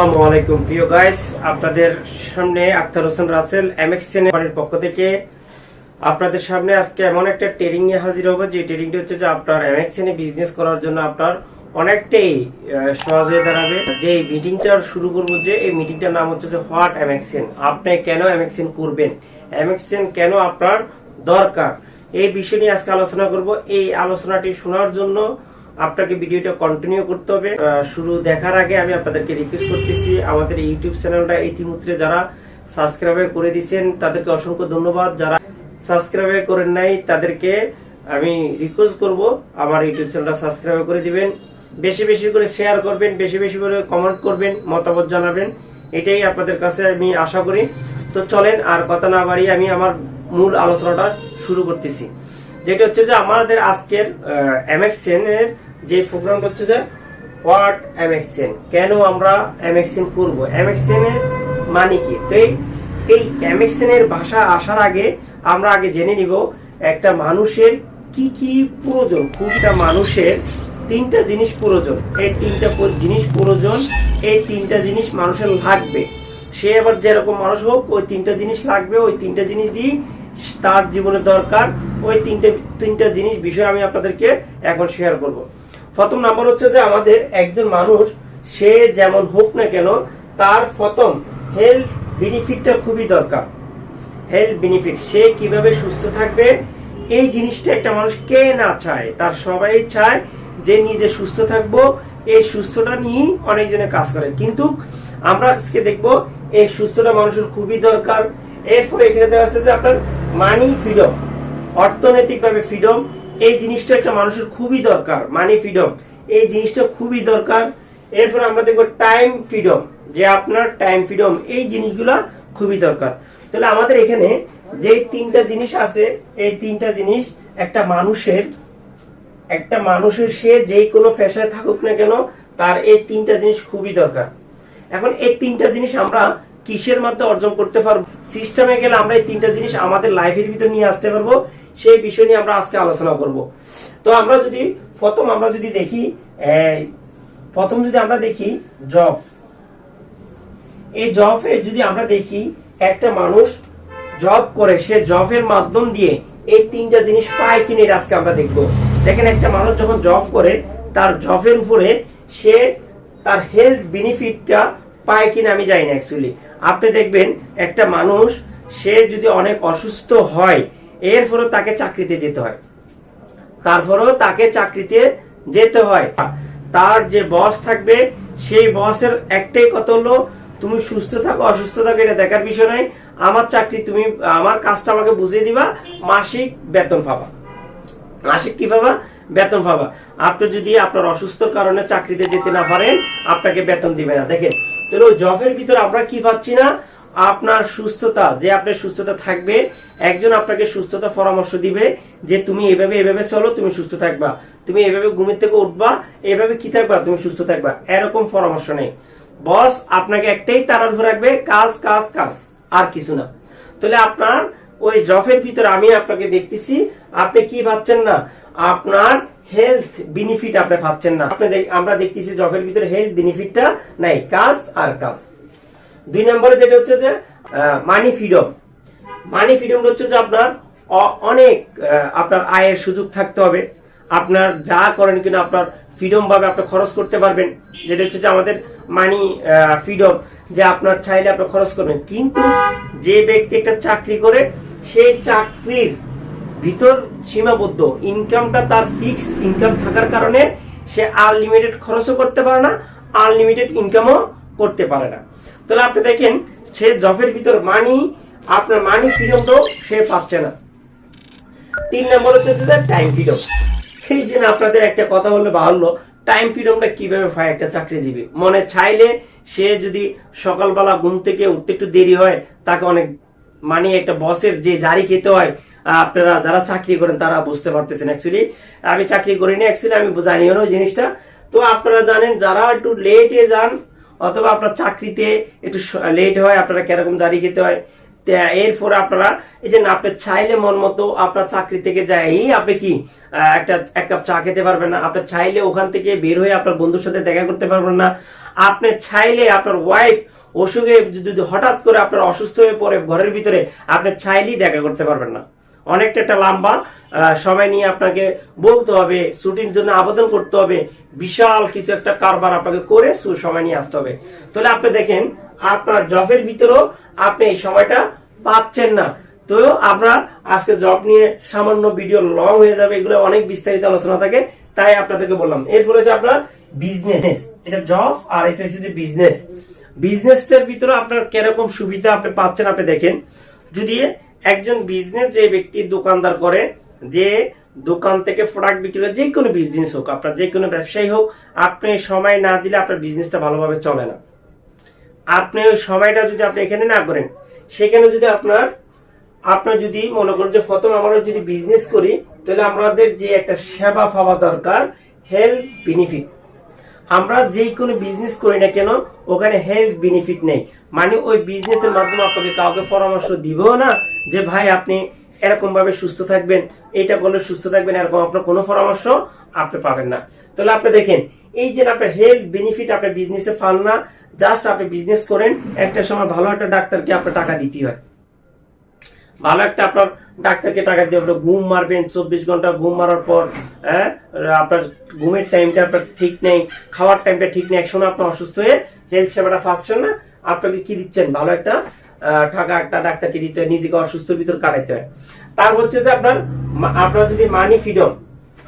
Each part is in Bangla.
আসসালামু প্রিয় গাইস, আপনাদের সামনে আক্তার হোসেন রাসেল এমএক্সএন এর পক্ষ থেকে আপনাদের সামনে আজকে এমন একটা ট্রেডিং নিয়ে হাজির হব। যে ট্রেডিংটা হচ্ছে যে আপনার এমএক্সএন এ বিজনেস করার জন্য আপনার অনেকটাই সহজ হয়ে দাঁড়াবে। যে এই মিটিংটা শুরু করব যে, এই মিটিংটার নাম হচ্ছে যে হোয়াট এমএক্সএন আপনি কেন এমএক্সএন করবেন? এমএক্সএন কেন আপনার দরকার? এই বিষয় নিয়ে আজকে আলোচনা করব। এই আলোচনাটি শোনার জন্য আপনাকে ভিডিওটা কন্টিনিউ করতে হবে। শুরু দেখার আগে আমি আপনাদেরকে রিকোয়েস্ট করতেছি, আমাদের ইউটিউব চ্যানেলটা ইতিমধ্যে যারা সাবস্ক্রাইব করে দিচ্ছেন তাদেরকে অসংখ্য ধন্যবাদ। যারা সাবস্ক্রাইব করেন নাই, তাদেরকে আমি রিকোয়েস্ট করব, আমার ইউটিউব চ্যানেলটা সাবস্ক্রাইব করে দিবেন। বেশি বেশি করে শেয়ার করবেন, বেশি বেশি করে কমেন্ট করবেন, মতামত জানাবেন। এটাই আপনাদের কাছে আমি আশা করি। তো চলেন, আর কথা না বাড়িয়ে আমি আমার মূল আলোচনাটা শুরু করতেছি। যেটা হচ্ছে যে আমাদের আজকের এমএক্সএন এর যে প্রোগ্রাম হচ্ছে যে হোয়াট এমএক্সএন কেন আমরা এমএক্সএন করব? এর মানে কি? তো এই এর ভাষা আসার আগে আমরা আগে জেনে নিব একটা মানুষের কি কি প্রয়োজন খুবটা মানুষের তিনটা জিনিস প্রয়োজন। এই তিনটা জিনিস প্রয়োজন, এই তিনটা জিনিস মানুষের লাগবে। সে আবার যেরকম মানুষ হোক, ওই তিনটা জিনিস লাগবে, ওই তিনটা জিনিস দিয়ে তার জীবনে দরকার। ওই তিনটে, তিনটা জিনিস বিষয় আমি আপনাদেরকে এখন শেয়ার করব। প্রথম নাম্বার হচ্ছে যে আমাদের একজন মানুষ, সে যেমন হোক না কেন, তার প্রথম হেলথ বেনিফিটটা খুবই দরকার। হেলথ বেনিফিট সে কীভাবে সুস্থ থাকবে? এই জিনিসটা একটা মানুষ কে না চায়? তার সবাই চায় যে নিজে সুস্থ থাকব, এই সুস্থটা নিয়েই অনেকজনে কাজ করে। কিন্তু আমরা আজকে দেখব, এই সুস্থটা মানুষের খুবই দরকার। এরপরে এখানে দেওয়া আছে যে আপনার মানি ফ্রিডম অর্থনৈতিকভাবে ফ্রিডম এই জিনিসটা একটা মানুষের খুবই দরকার মানি ফ্রিডম এই জিনিসটা খুবই দরকার। এরপর আমরা দেখব টাইম ফ্রিডম যে আপনার টাইম ফ্রিডম এই জিনিসগুলা খুবই দরকার। তাহলে আমাদের এখানে যে তিনটা জিনিস আছে, এই তিনটা জিনিস একটা মানুষের একটা মানুষের সে যেই কোনো পেশায় থাকুক না কেন, তার এই তিনটা জিনিস খুবই দরকার। এখন এই তিনটা জিনিস আমরা কিসের মাধ্যমে অর্জন করতে পারব? সিস্টেমে গেলে আমরা এই তিনটা জিনিস আমাদের লাইফের ভিতর নিয়ে আসতে পারব। সেই বিষয় নিয়ে আমরা আজকে আলোচনা করব। তো আমরা যদি প্রথম আমরা যদি দেখি প্রথম যদি আমরা দেখি জব এই জবে যদি আমরা দেখি একটা মানুষ জব করে, সে জবের মাধ্যম দিয়ে এই তিনটা জিনিস পায় কিনে আজকে আমরা দেখব। দেখেন একটা মানুষ যখন জব করে, তার জবের উপরে সে তার হেলথ বেনিফিটটা পায় কিনা আমি জানি না অ্যাকচুয়ালি আপনি দেখবেন একটা মানুষ, সে যদি অনেক অসুস্থ হয় এরপরও তাকে চাকরিতে যেতে হয়। তারপরেও তাকে চাকরিতে যেতে হয়। তার যে বস থাকবে, সেই বসের একটাই কথা হলো, তুমি সুস্থ থাকো, অসুস্থ থাকো, এটা দেখার বিষয় নয়। আমার চাকরি তুমি, আমার কাজটা আমাকে বুঝিয়ে দিবা, মাসিক বেতন পাবা। মাসিক কি পাবা? বেতন পাবা। আপনি যদি আপনার অসুস্থর কারণে চাকরিতে যেতে না পারেন, আপনাকে বেতন দিবে না। দেখেন ওই জবের ভিতর আমরা কি পাচ্ছি না? আপনার সুস্থতা, যে আপনার সুস্থতা থাকবে একজন আপনাকে সুস্থতা পরামর্শ দিবে যে তুমি এভাবে এভাবে চলো, তুমি সুস্থ থাকবা। তুমি এভাবে ঘুমের থেকে উঠবা, এভাবে কি থাকবা, তুমি সুস্থ থাকবা। এরকম পরামর্শ নেই। বস, আপনাকে একটাই তারার রাখবে, কাজ কাজ কাজ, আর কিছু না। তাহলে আপনার ওই জবের ভিতরে আমি আপনাকে দেখতেছি, আপনি কি ভাবছেন না? আপনার হেলথ বেনিফিট আপনি পাচ্ছেন না। আপনি আমরা দেখতেছি জবের ভিতরে হেলথ বেনিফিটটা নাই, কাজ আর কাজ। দুই নম্বরে যেটা হচ্ছে যে মানি ফ্রিডম মানি ফ্রিডম হচ্ছে যে আপনার অনেক আপনার আয়ের সুযোগ থাকতে হবে। আপনার যা করেন কিনা আপনার ফ্রিডম ভাবে আপনি খরচ করতে পারবেন। যেটা হচ্ছে যে আমাদের মানি ফ্রিডম যে আপনার চাইলে আপনি খরচ করবেন। কিন্তু যে ব্যক্তি একটা চাকরি করে সেই চাকরির ভিতর সীমাবদ্ধ। ইনকামটা তার ফিক্স ইনকাম থাকার কারণে সে আনলিমিটেড খরচও করতে পারে না আনলিমিটেড ইনকামও করতে পারে না। তাহলে আপনি দেখেন, সে জবের ভিতর মানি আপনার মানি ফ্রিডমটাও সে পাচ্ছে না। তিন নম্বর হচ্ছে টাইম ফ্রিডম এই যে আপনাদের একটা কথা বললে বাহুল্য টাইম ফ্রিডমটা কীভাবে পায় একটা চাকরিজীবী মনে চাইলে সে যদি সকালবেলা ঘুম থেকে উঠতে একটু দেরি হয়, তাকে অনেক মানে একটা বসের যে জারি খেতে হয়, আপনারা যারা চাকরি করেন তারা বুঝতে পারতেছেন অ্যাকচুয়ালি আমি চাকরি করিনি অ্যাকচুয়ালি আমি জানিও না ওই জিনিসটা। তো আপনারা জানেন যারা একটু লেটে যান, অথবা আপনার চাকরিতে একটু লেট হয়, আপনারা কীরকম জারি খেতে হয় তা- এরপরে আপনারা এই যে আপনি চাইলে মন মতো আপনার চাকরি থেকে যাই আপনি কি একটা, এক কাপ চা খেতে পারবেন না? আপনি চাইলে ওখান থেকে বের হয়ে আপনার বন্ধুর সাথে দেখা করতে পারবেন না। আপনি চাইলে আপনার ওয়াইফ অসুখে যদি হঠাৎ করে আপনার অসুস্থ হয়ে পড়ে ঘরের ভিতরে, আপনি চাইলেই দেখা করতে পারবেন না। অনেকটা একটা লম্বা সময় নিয়ে আপনাকে বলতে হবে, ছুটির জন্য আবেদন করতে হবে, বিশাল কিছু একটা কারবার আপনাকে করে সময় নিয়ে আসতে হবে। তাহলে আপনি দেখেন, আপনার জবের ভিতরেও আপনি এই সময়টা পাচ্ছেন না। তো আমরা আজকে জব নিয়ে সামান্য ভিডিও লং হয়ে যাবে, এগুলো অনেক বিস্তারিত আলোচনা থাকে, তাই আপনাদেরকে বললাম। এরপর হচ্ছে আপনার বিজনেস এটা জব আর এটা হচ্ছে যে বিজনেস বিজনেসটার ভিতরে আপনার কীরকম সুবিধা আপনি পাচ্ছেন, আপনি দেখেন। যদি একজন বিজনেস যে ব্যক্তি দোকানদার করে, যে দোকান থেকে প্রোডাক্ট বিক্রি করে যে কোনো বিজনেস হোক, আপনার যে কোনো ব্যবসায়ী হোক, আপনি সময় না দিলে আপনার বিজনেসটা ভালোভাবে চলে না। আপনি ওই সময়টা যদি আপনি এখানে না করেন সেখানে যদি আপনার আপনার যদি মনে করেন যে প্রথম আমরা যদি বিজনেস করি, তাহলে আমাদের যে একটা সেবা পাওয়া দরকার হেলথ বেনিফিট আমরা যে কোনো বিজনেস করি না কেন, ওখানে হেলথ বেনিফিট নেই। মানে ওই বিজনেসের মাধ্যমে আপনাকে কাউকে পরামর্শ দিবেও না যে, ভাই, আপনি এরকম ভাবে সুস্থ থাকবেন এটা করলে সুস্থ থাকবেন, এরকম আপনার কোনো পরামর্শ আপনি পাবেন না। তাহলে আপনি দেখেন, এই যে আপনার হেলথ বেনিফিট আপনার বিজনেসে পান না জাস্ট আপনি বিজনেস করেন, একটা সময় ভালো একটা ডাক্তারকে আপনার টাকা দিতে হয়। ভালো একটা আপনার ডাক্তারকে টাকা দিয়ে আপনার ঘুম মারবেন, চব্বিশ ঘণ্টা ঘুম মারার পর হ্যাঁ আপনার ঘুমের টাইমটা আপনার ঠিক নেই, খাওয়ার টাইমটা ঠিক নেই, একসময় আপনার অসুস্থ হয়ে হেলথ সেবাটা পাচ্ছেন না, আপনাকে কি দিচ্ছেন? ভালো একটা টাকা একটা ডাক্তারকে দিতে হয়, নিজেকে অসুস্থর ভিতর কাটাইতে হয়। তার হচ্ছে যে আপনার আপনার যদি মানি ফ্রিডম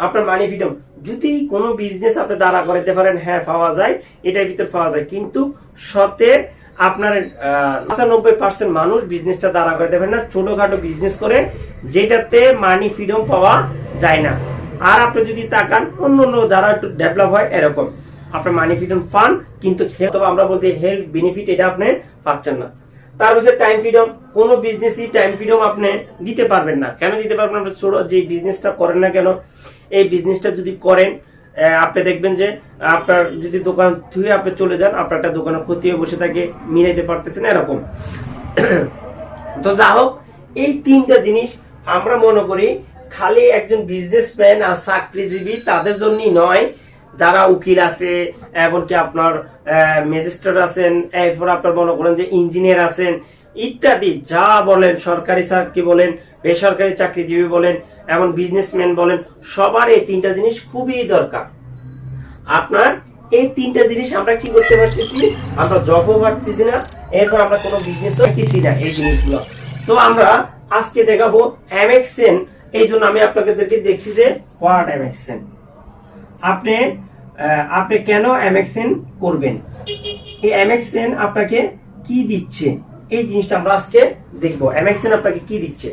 আপনার মানি ফ্রিডম যদি কোনো বিজনেস আপনি দাঁড়া করাইতে পারেন হ্যাঁ পাওয়া যায়, এটার ভিতর পাওয়া যায়। কিন্তু সতে আপনার পঁচানব্বই পার্সেন্ট মানুষ বিজনেসটা দাঁড়া করে দেবেন না, ছোটখাটো বিজনেস করে, যেটাতে মানি ফ্রিডম পাওয়া যায় না। আর আপনি যদি তাকান, অন্য অন্য যারা একটু ডেভেলপ হয়, এরকম। আপনার মানি ফ্রিডম পান কিন্তু আমরা বলতে হেলথ বেনিফিট এটা আপনি পাচ্ছেন না। তার হচ্ছে টাইম ফ্রিডম কোনো বিজনেসই টাইম ফ্রিডম আপনি দিতে পারবেন না। কেন দিতে পারবেন? আপনি ছোট যে বিজনেসটা করেন না কেন, এই বিজনেসটা যদি করেন আপনি দেখবেন যে আপনার যদি দোকান থুয়ে আপনি চলে যান, আপনার একটা দোকানে ক্ষতি হয়ে বসে থাকে, মিলাইতে পারতেছেন এরকম। তো যা হোক, এই তিনটা জিনিস আমরা মনে করি, খালি একজন বিজনেসম্যান আর চাকরিজীবী তাদের জন্যই নয় যারা উকিল আছে, এমনকি আপনার ম্যাজিস্ট্রেট আছেন, এরপর আপনার মনে করেন যে ইঞ্জিনিয়ার আছেন, ইত্যাদি, যা বলেন, সরকারি চাকরি বলেন, বেসরকারি চাকরিজীবী বলেন, এমন বিজনেসম্যান বলেন, সবার এই তিনটা জিনিস খুবই দরকার। আপনার এই তিনটা জিনিস আমরা কি করতে পারতেছি? আমরা জবও পারতেছি না, এরপর আমরা কোনো বিজনেস পাইতেছি না এই জিনিসগুলো। তো আমরা আজকে দেখাবো অ্যামেক্সেন এই জন্য আমি আপনাদেরকে দেখছি যে হোয়াট অ্যামেক্সেন আপনি আপনি কেন অ্যামেক্সেন করবেন? এই অ্যামেক্সেন আপনাকে কি দিচ্ছে? এই জিনিসটা আমরা আজকে দেখব। অ্যামেক্সেন আপনাকে কি দিচ্ছে?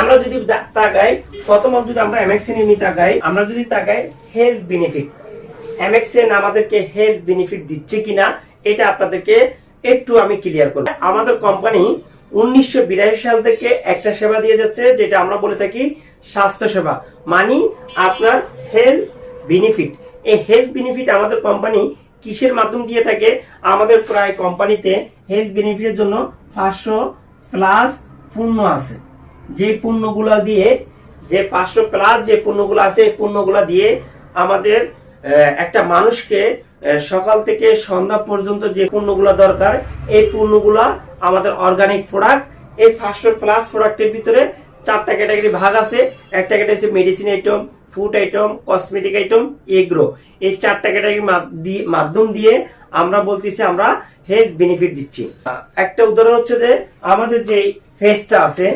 আমরা যদি তাকাই, প্রথম যদি আমরা এমএক্সএন এমনি তাকাই, আমরা যদি তাকাই হেলথ বেনিফিট এমএক্সএন আমাদেরকে হেলথ বেনিফিট দিচ্ছে কিনা, এটা আপনাদেরকে একটু আমি ক্লিয়ার করব। আমাদের কোম্পানি উনিশশো বিরাশি সাল থেকে একটা সেবা দিয়ে যাচ্ছে, যেটা আমরা বলে থাকি স্বাস্থ্য সেবা। মানে আপনার হেলথ বেনিফিট এই হেলথ বেনিফিট আমাদের কোম্পানি কিসের মাধ্যম দিয়ে থাকে? আমাদের প্রায় কোম্পানিতে হেলথ বেনিফিটের জন্য পাঁচশো প্লাস পূর্ণ আছে। যে পণ্যগুলো দিয়ে, যে পাঁচশো প্লাস যে পণ্যগুলো আছে, এই পণ্যগুলো দিয়ে আমাদের একটা মানুষকে সকাল থেকে সন্ধ্যা পর্যন্ত যে পণ্যগুলো দরকার, এই পণ্যগুলো আমাদের অর্গানিক প্রোডাক্ট এই পাঁচশো প্লাস প্রোডাক্টের ভিতরে চারটা ক্যাটাগরি ভাগ আছে। একটা ক্যাটাগরি হচ্ছে medicine item food item cosmetic item agro. এই চারটা ক্যাটাগরি মাধ্যম দিয়ে আমরা বলতেছি আমরা হেলথ বেনিফিট দিচ্ছি। একটা উদাহরণ হচ্ছে যে আমাদের যে ফেসটা আছে,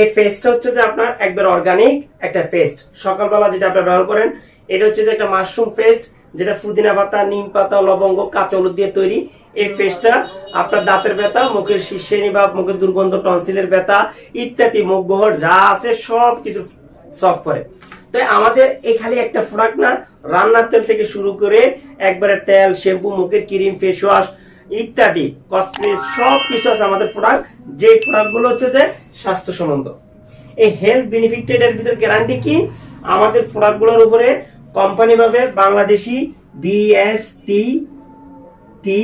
এই পেস্টটা হচ্ছে যে আপনার একবার অর্গানিক একটা পেস্ট সকালবেলা যেটা আপনারা ব্যবহার করেন, এটা হচ্ছে যে একটা মাশরুম পেস্ট যেটা পুদিনা পাতা নিম পাতা লবঙ্গ কাঁচা হলুদ দিয়ে তৈরি। এই পেস্টটা আপনার দাঁতের ব্যথা মুখের শীর্ষেনি বা মুখের দুর্গন্ধ টনসিলের ব্যথা ইত্যাদি মুখ গহর যা আছে সব কিছু সফট করে। তো আমাদের এখানে একটা প্রোডাক্ট না রান্নার তেল থেকে শুরু করে একবারে তেল শ্যাম্পু মুখের ক্রিম ফেস ওয়াশ ইত্যাদি কসমেটিক সব কিছু আছে আমাদের প্রোডাক্ট যে প্রোডাক্টগুলো হচ্ছে যে স্বাস্থ্য সম্বন্ধ। এই হেলথ বেনিফিটেড এর ভিতর গ্যারান্টি কি? আমাদের প্রোডাক্টগুলোর উপরে কোম্পানি ভাবে Bangladeshi BST T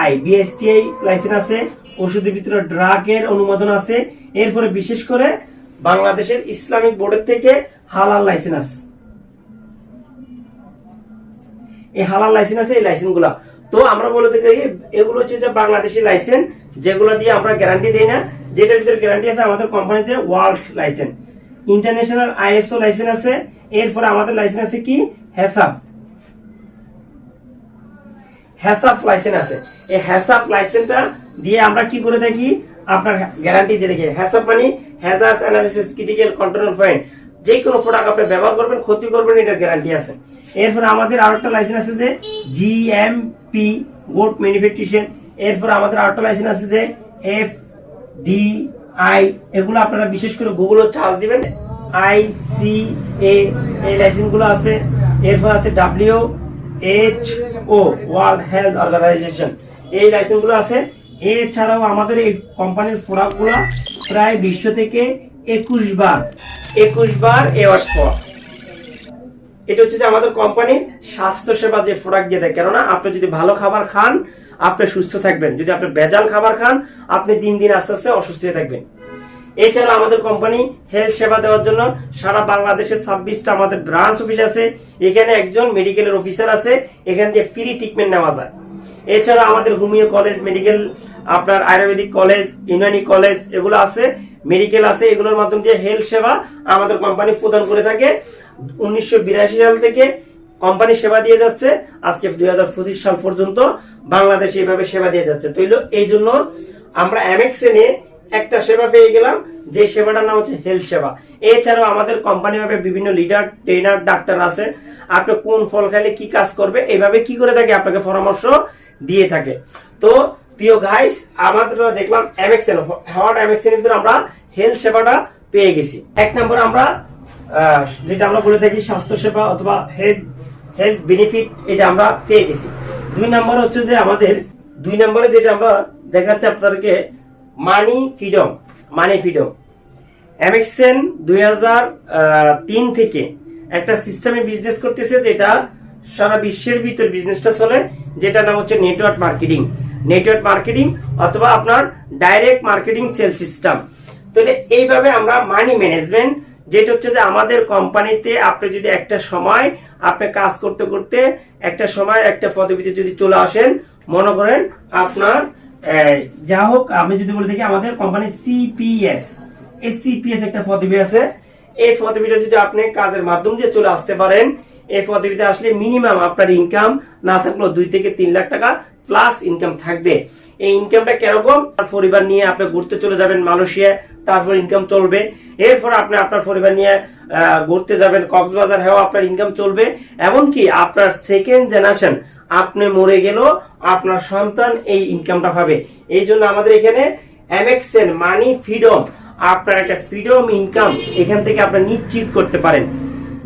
I BSTI license আছে, ওষুধের ভিতরে ড্রাগের অনুমোদন আছে, এরপরে বিশেষ করে বাংলাদেশের ইসলামিক বোর্ডের থেকে হালাল লাইসেন্স আছে। এই হালাল লাইসেন্স আছে, এই লাইসেন্সগুলা। তো আমরা বলে থাকি এগুলো হচ্ছে যে বাংলাদেশি লাইসেন্স যেগুলো দিয়ে আমরা গ্যারান্টি দেই না, যেটার ভিতরে গ্যারান্টি আছে আমাদের কোম্পানিতে world license international ISO license আছে এরপরে আমাদের লাইসেন্স আছে কি? হেসাব। হ্যাসাপ লাইসেন্স আছে। এই হ্যাসাপ লাইসেন্সটা দিয়ে আমরা কি করে থাকি? আপনার গ্যারান্টি দিয়ে থাকি। হ্যাসাপ মানে hazards analysis critical control point যে কোনো প্রোডাক্ট আপনি ব্যবহার করবেন, ক্ষতি করবেন, এটার গ্যারান্টি আছে। এরপর আমাদের আরও একটা লাইসেন্স আছে যে জিএমপি গুড ম্যানুফ্যাকচারিং এরপর আমাদের আরও একটা লাইসেন্স আছে যে এফ ডি আই এগুলো আপনারা বিশেষ করে গুগলও চার্জ দিবেন। আই সি এ, এই লাইসেন্সগুলো আছে। এরপর আছে W H O world health organization এই লাইসেন্সগুলো আছে। এছাড়াও আমাদের এই কোম্পানির প্রোডাক্টগুলো প্রায় বিশ্ব থেকে একুশ বার একুশ বার অ্যাওয়ার্ড পাওয়া এটা হচ্ছে যে আমাদের কোম্পানির স্বাস্থ্য সেবা যে প্রোডাক্ট দিয়ে দেয়। কেননা আপনি যদি ভালো খাবার খান, আপনি সুস্থ থাকবেন। যদি আপনি ভেজাল খাবার খান, আপনি দিন দিন আস্তে আস্তে অসুস্থ থাকবেন। এছাড়া আমাদের কোম্পানি হেলথ সেবা দেওয়ার জন্য সারা বাংলাদেশে ছাব্বিশটা আমাদের ব্রাঞ্চ অফিস আছে। এখানে একজন মেডিকেলের অফিসার আছে, এখান থেকে ফ্রি ট্রিটমেন্ট নেওয়া যায়। এছাড়া আমাদের হোমিও কলেজ মেডিকেল আপনার আয়ুর্বেদিক কলেজ ইউনানি কলেজ এগুলো আছে মেডিকেল আছে, এগুলোর মাধ্যম দিয়ে হেলথ সেবা আমাদের কোম্পানি প্রদান করে থাকে। উনিশশো বিরাশি সাল থেকে কোম্পানি সেবা দিয়ে যাচ্ছে। আজকে দুই হাজার পঁচিশ সাল পর্যন্ত বাংলাদেশ এইভাবে সেবা দিয়ে যাচ্ছে। তো এই জন্য আমরা এমএক্সএনে একটা সেবা পেয়ে গেলাম, যে সেবাটার নাম হচ্ছে হেলথ সেবা। এছাড়াও আমাদের কোম্পানি ভাবে বিভিন্ন লিডার ট্রেনার ডাক্তার আছে। আপনি কোন ফল খাইলে কি কাজ করবে এইভাবে কি করে থাকে আপনাকে পরামর্শ দিয়ে থাকে। তো, প্রিয় গাইস আমাদের দেখলাম এমএক্সএন হট এমএক্সএন ভিতরে আমরা হেলথ সেবাটা পেয়ে গেছি। এক নম্বর আমরা যেটা আমরা বলে থাকি স্বাস্থ্য সেবা অথবা হেলথ হেলথ বেনিফিট এটা আমরা পেয়ে গেছি। দুই নম্বর হচ্ছে যে আমাদের, দুই নম্বরে যেটা আমরা দেখাচ্ছি আপনাদেরকে মানি ফ্রিডম মানি ফ্রিডম। এমএক্সেন দুই তিন থেকে একটা সিস্টেমে বিজনেস করতেছে যেটা সারা বিশ্বের ভিতর বিজনেসটা চলে যেটা নাম হচ্ছে নেটওয়ার্ক মার্কেটিং নেটওয়ার্ক মার্কেটিং অথবা আপনার ডাইরেক্ট মার্কেটিং সেল সিস্টেম তাহলে এইভাবে আমরা মানি ম্যানেজমেন্ট যেটা হচ্ছে যে আমাদের কোম্পানিতে আপনি যদি একটা সময় আপনি কাজ করতে করতে একটা সময় একটা পদবিতে যদি চলে আসেন, মনে করেন আপনার যা হোক, আমি যদি বলে থাকি, আমাদের কোম্পানি সিপিএস এই সিপিএস একটা পদবি আছে। এই পদবিটা যদি আপনি কাজের মাধ্যম দিয়ে চলে আসতে পারেন, এই পদবিতে আসলে মিনিমাম আপনার ইনকাম না থাকলেও দুই থেকে তিন লাখ টাকা প্লাস ইনকাম থাকবে। এই ইনকামটা কীরকম? পরিবার নিয়ে আপনি ঘুরতে চলে যাবেন মালয়েশিয়া, তারপর ইনকাম চলবে। এরপর আপনি আপনার পরিবার নিয়ে ঘুরতে যাবেন। কক্সবাজার হ্যাঁ আপনার ইনকাম চলবে। এমনকি আপনার সেকেন্ড জেনারেশন আপনি মরে গেলেও আপনার সন্তান এই ইনকামটা পাবে। এই জন্য আমাদের এখানে এমএক্সেন মানি ফ্রিডম আপনার একটা ফ্রিডম ইনকাম এখান থেকে আপনি নিশ্চিত করতে পারেন।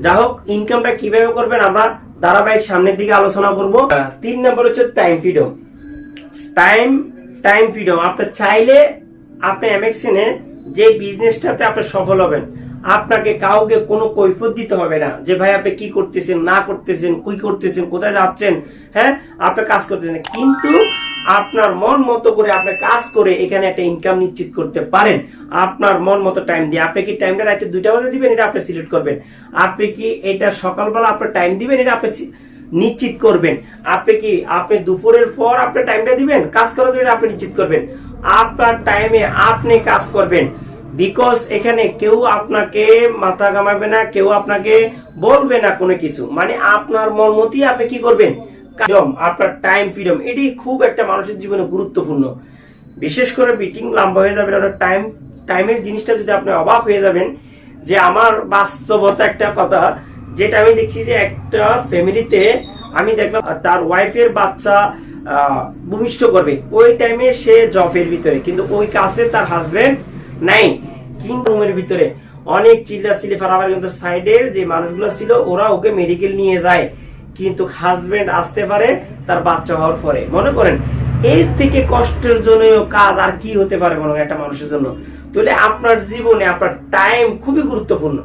যা হোক ইনকামটা কীভাবে করবেন আমরা ধারাবাহিক সামনের দিকে আলোচনা করব। তিন নম্বর হচ্ছে time freedom time time freedom আপনি চাইলে আপনি এমএক্সিনে যে বিজনেসটাতে আপনি সফল হবেন, আপনাকে কাউকে কোনো কৈফত দিতে হবে না যে, ভাই, আপনি কি করতেছেন, না করতেছেন, কি করতেছেন, কোথায় যাচ্ছেন? হ্যাঁ আপনি কাজ করতেছেন। কিন্তু আপনার মন মতো করে আপনি কাজ করে এখানে একটা ইনকাম নিশ্চিত করতে পারেন। আপনার মন মতো টাইম দিয়ে। আপনি কি টাইমটা রাতে দুইটা বাজে দিবেন? এটা আপনি সিলেক্ট করবেন। আপনি কি এটা সকালবেলা আপনার টাইম দিবেন? এটা আপনি নিশ্চিত করবেন। আপনি কি, আপনি দুপুরের পর আপনি টাইমটা দিবেন? কাজ করার জন্য আপনি নিশ্চিত করবেন। আপনার টাইমে আপনি কাজ করবেন। বিকজ এখানে কেউ আপনাকে মাথা ঘামাবে না, কেউ আপনাকে বলবে না কোনো কিছু। মানে আপনার মন মতই আপনি কি করবেন? আপনার টাইম ফ্রিডম এটি খুব একটা মানুষের জীবনে গুরুত্বপূর্ণ। বিশেষ করে মিটিং লম্বা হয়ে যাবে টাইম টাইমের জিনিসটা যদি আপনি অবাক হয়ে যাবেন, যে আমার বাস্তবতা একটা কথা যেটা আমি দেখছি যে একটা ফ্যামিলিতে আমি দেখলাম তার ওয়াইফের বাচ্চা ভূমিষ্ঠ করবে। ওই টাইমে সে জবের ভিতরে, কিন্তু ওই কাছে তার হাজবেন্ড নাই কিন্তু রুমের ভিতরে। অনেক চিল্লা চিল্লি ফারাবার কিন্তু সাইডের যে মানুষগুলো ছিল, ওরা ওকে মেডিকেল নিয়ে যায়। কিন্তু হাজবেন্ড আসতে পারে তার বাচ্চা হওয়ার পরে। মনে করেন, এর থেকে কষ্টের জন্য কাজ আর কি হতে পারে মনে একটা মানুষের জন্য? তাহলে আপনার জীবনে, আপনার টাইম খুবই গুরুত্বপূর্ণ।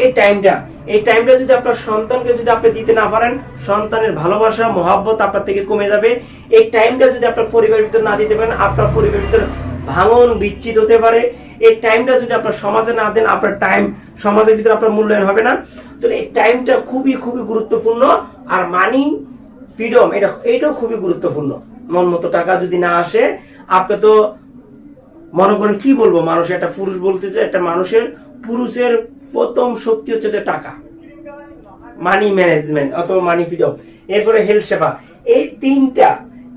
এই টাইমটা। এই টাইমটা যদি আপনার সন্তানকে যদি আপনি দিতে না পারেন, সন্তানের ভালোবাসা, মহাব্বত আপনার থেকে কমে যাবে। এই টাইমটা যদি আপনার পরিবারের ভিতর না দিতে পারেন, আপনার পরিবারের ভিতর ভাঙন বিচ্ছিত হতে পারে। এই টাইমটা যদি আপনার সমাজে না দেন, আপনার টাইম সমাজের ভিতরে আপনার মূল্যায়ন হবে না। তো এই টাইমটা খুবই খুবই গুরুত্বপূর্ণ। আর মানি, ফ্রিডম, এটা এটাও খুবই গুরুত্বপূর্ণ। মন মতো টাকা যদি না আসে, আপনি তো মনে করেন, কি বলব? মানুষ একটা পুরুষ বলতেছে, একটা মানুষের পুরুষের প্রথম শক্তি হচ্ছে যে টাকা। মানি ম্যানেজমেন্ট অথবা মানি ফ্রিডম এরপরে হেলথ সেবা। এই তিনটা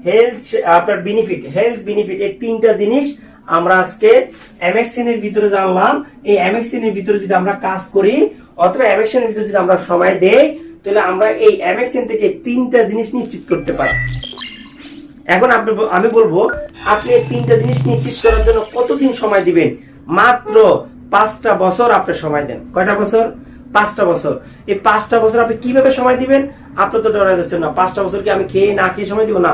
হেলথ আপনার বেনিফিট হেলথ বেনিফিট এই তিনটা জিনিস আমরা আজকে এমএক্সএন এর ভিতরে জানলাম। এই এমএক্সএন এর ভিতরে যদি আমরা কাজ করি, অথবা এমএক্সএন এর ভিতরে যদি আমরা সময় দেই, তাহলে আমরা এই এমএক্সএন থেকে তিনটা জিনিস নিশ্চিত করতে পারি। এখন আপনি আমি বলব আপনি তিনটা জিনিস নিশ্চিত করার জন্য কতদিন সময় দিবেন? মাত্র পাঁচটা বছর আপনি সময় দেন। কয়টা বছর? পাঁচটা বছর। এই পাঁচটা বছর আপনি কীভাবে সময় দিবেন? আপনি তো ডরা যাচ্ছেন না। পাঁচটা বছর কি আমি খেয়ে না খেয়ে সময় দিব? না।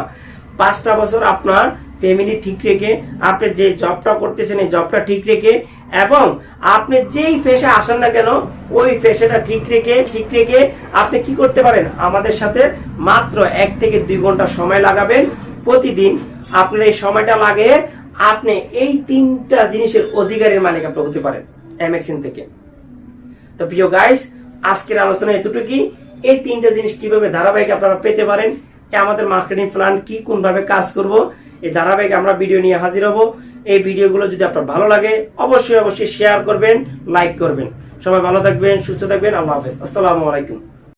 পাঁচটা বছর আপনার ফ্যামিলি ঠিক রেখে, আপনি যে জবটা করতেছেন, এই জবটা ঠিক রেখে এবং আপনি যেই ফেসে আসেন না কেন, ওই ফেসেটা ঠিক রেখে ঠিক রেখে আপনি কি করতে পারেন? আমাদের সাথে মাত্র এক থেকে দুই ঘণ্টা সময় লাগাবেন। প্রতিদিন আপনার এই সময়টা লাগে আপনি এই তিনটা জিনিসের অধিকারের মালিক আপনি হতে পারেন এমএক্সিন থেকে। তো প্রিয় গাইস আজকের আলোচনা এতটুকুই। এই তিনটা জিনিস কীভাবে ধারাবাহিক আপনারা পেতে পারেন আমাদের মার্কেটিং প্ল্যান কি কোন ভাবে কাজ করব, এই ধারাবাহিক আমরা ভিডিও নিয়ে হাজির হব। এই ভিডিওগুলো যদি আপনার ভালো লাগে, অবশ্যই অবশ্যই শেয়ার করবেন লাইক করবেন। সবাই ভালো থাকবেন, সুস্থ থাকবেন, আল্লাহ হাফেজ। আসসালামু আলাইকুম।